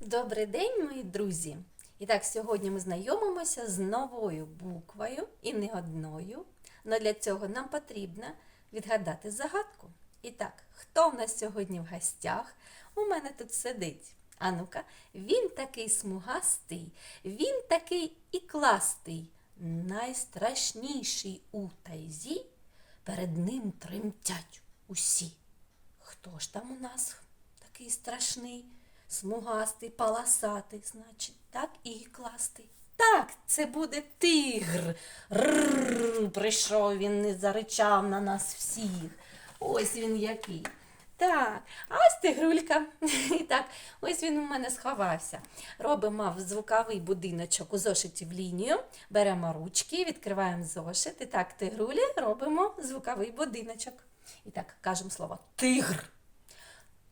Добрий день, мої друзі! І так, сьогодні ми знайомимося з новою буквою і не одною. Але для цього нам потрібно відгадати загадку. І так, хто в нас сьогодні в гостях? У мене тут сидить. А ну-ка, він такий смугастий, він такий і кластий, найстрашніший у тайзі, перед ним тремтять усі. Хто ж там у нас такий страшний, смугастий, паласатий, значить, так і кластий. Так, це буде тигр. Рррр, прийшов він і заричав на нас всіх. Ось він який. Так, а ось тигрулька. І так, ось він у мене сховався. Робимо звуковий будиночок у зошиті в лінію, беремо ручки, відкриваємо зошит. І так, тигрулі робимо звуковий будиночок. І так, кажемо слово тигр.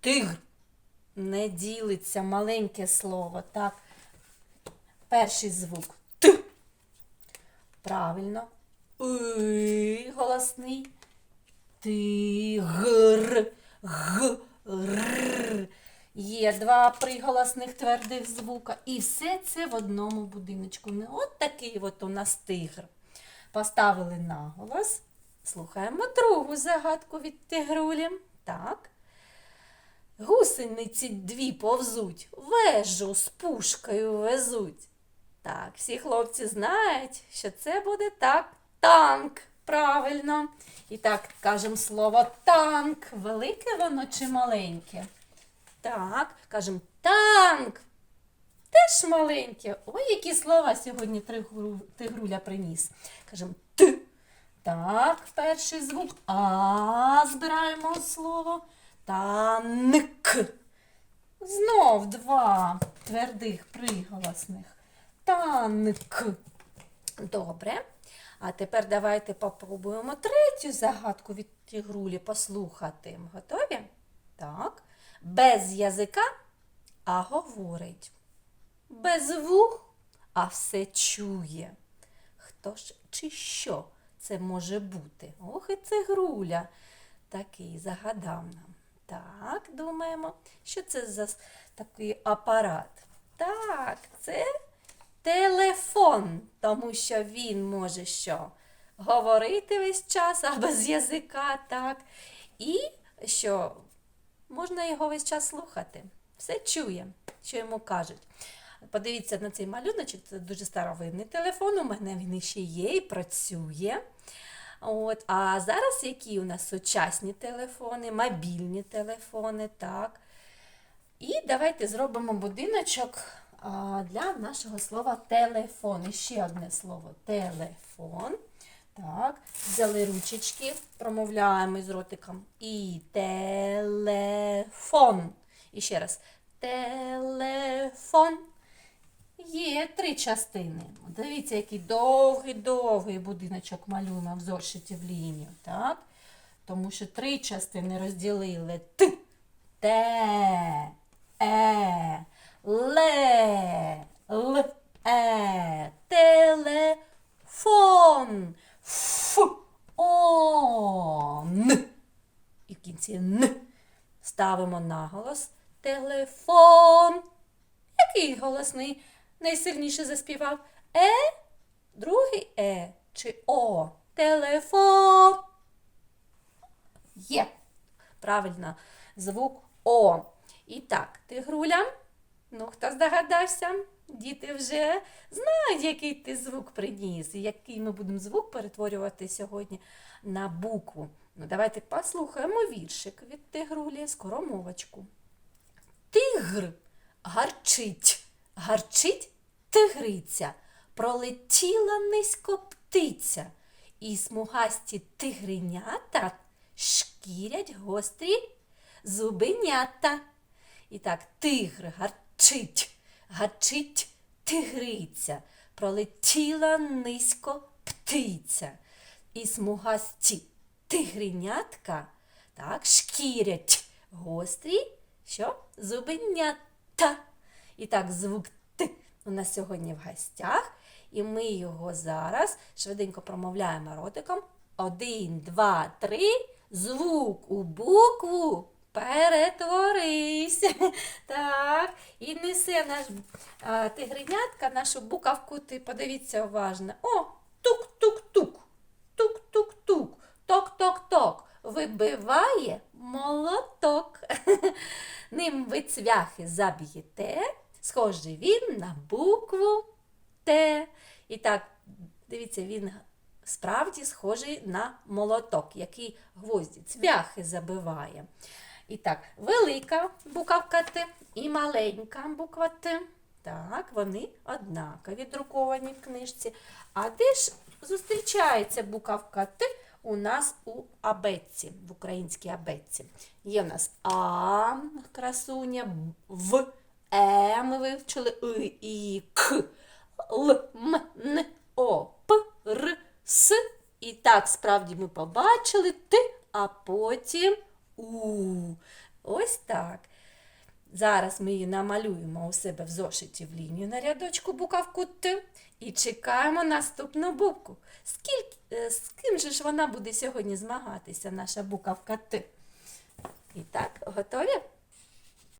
Тигр. Не ділиться маленьке слово. Так. Перший звук Т. Правильно. И голосний. Тигр. Г. Р. Є два приголосних твердих звука. І все це в одному будиночку. Не от такий от у нас тигр. Поставили наголос. Слухаємо другу загадку від тигрулі. Так. Гусениці дві повзуть, вежу з пушкою везуть. Так, всі хлопці знають, що це буде так танк. Правильно. І так кажемо слово танк. Велике воно чи маленьке? Так, кажемо танк. Теж маленьке. Ой, які слова сьогодні тигруля приніс. Кажемо Т. Так, перший звук. А збираємо слово. Танк. Знов два твердих приголосних. Танк. Добре. А тепер давайте попробуємо третю загадку від тігрулі послухати. Готові? Так. Без язика, а говорить. Без вух, а все чує. Хто ж чи що це може бути? Ох, і це груля такий загадав нам. Так, думаємо, що це за такий апарат? Так, це телефон, тому що він може що? Говорити весь час, а без язика, так. І що можна його весь час слухати. Все чує, що йому кажуть. Подивіться на цей малюночок, це дуже старовинний телефон. У мене він ще є і працює. От, а зараз які у нас сучасні телефони, мобільні телефони, так. І давайте зробимо будиночок для нашого слова телефон. І ще одне слово телефон. Так, взяли ручечки, промовляємо з ротиком. І телефон. І ще раз. Телефон. Є три частини. Дивіться, який довгий-довгий будиночок малюємо в зошиті в лінію. Так? Тому що три частини розділили Т, Т, Е, Ле, Л, Е, телефон, Ф, О, Н. І в кінці Н. Ставимо наголос. Телефон. Який голосний найсильніше заспівав? Е, другий Е чи О. Телефон. Є. Правильно, звук О. І так, тигруля. Ну, хто здогадався? Діти вже знають, який ти звук приніс, і який ми будемо звук перетворювати сьогодні на букву. Ну, давайте послухаємо віршик від тигрулі, скоромовочку. Тигр гарчить, гарчить тигриця, пролетіла низько птиця, і смугасті тигренята шкірять гострі зубенята. І так, тигр гарчить, гарчить тигриця, пролетіла низько птиця, і смугасті тигренятка так, шкірять гострі, що зубенята. І так, звук у нас сьогодні в гостях, і ми його зараз швиденько промовляємо ротиком. Один, два, три. Звук у букву перетворись. Так, і несе наш а, тигренятка нашу букавку. Ти подивіться уважно. О, тук-тук-тук. Тук-тук-тук. Ток-ток-ток. Вибиває молоток. Ним ви цвяхи заб'єте. Схожий він на букву Т. І так, дивіться, він справді схожий на молоток, який гвозді, цвяхи забиває. І так, велика буковка Т і маленька буква Т. Так, вони однакові друковані в книжці. А де ж зустрічається буковка Т у нас у абетці, в українській абетці? Є в нас А, красуня, В, Е, ми вивчили И, І, К, Л, М, Н, О, П, Р, С. І так, справді ми побачили Т, а потім У. Ось так. Зараз ми її намалюємо у себе в зошиті в лінію на рядочку буковку Т і чекаємо наступну букву. Скільки, е, з ким же ж вона буде сьогодні змагатися, наша буковка Т? І так, готові?